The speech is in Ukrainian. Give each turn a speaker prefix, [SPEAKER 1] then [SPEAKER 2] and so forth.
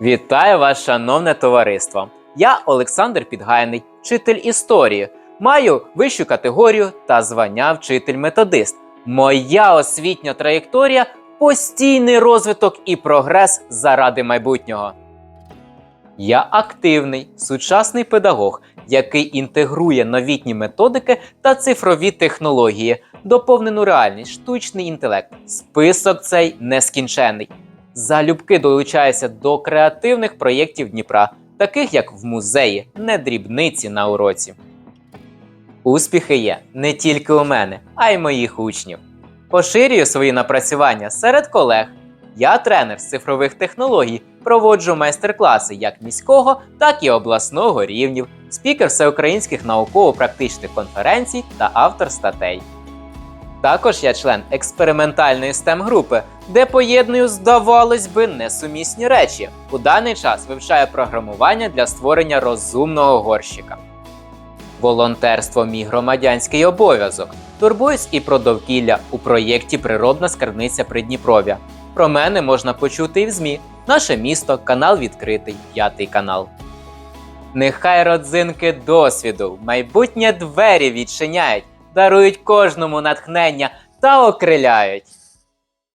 [SPEAKER 1] Вітаю вас, шановне товариство! Я Олександр Підгайний, вчитель історії. Маю вищу категорію та звання вчитель-методист. Моя освітня траєкторія постійний розвиток і прогрес заради майбутнього. Я активний сучасний педагог, який інтегрує новітні методики та цифрові технології, доповнену реальність, штучний інтелект. Список цей нескінченний. Залюбки долучаюся до креативних проєктів Дніпра, таких як в музеї, не дрібниці на уроці. Успіхи є не тільки у мене, а й моїх учнів. Поширюю свої напрацювання серед колег. Я тренер з цифрових технологій, проводжу майстер-класи як міського, так і обласного рівнів, спікер всеукраїнських науково-практичних конференцій та автор статей. Також я член експериментальної stem групи, де поєдную, здавалось би, несумісні речі. У даний час вивчаю програмування для створення розумного горщика. Волонтерство мій громадянський обов'язок. Турбуюсь і про довкілля у проєкті Природна скарбниця Придніпров'я. Про мене можна почути і в ЗМІ. Наше місто, канал відкритий, п'ятий канал. Нехай родзинки досвіду, майбутнє двері відчиняють, дарують кожному натхнення та окриляють.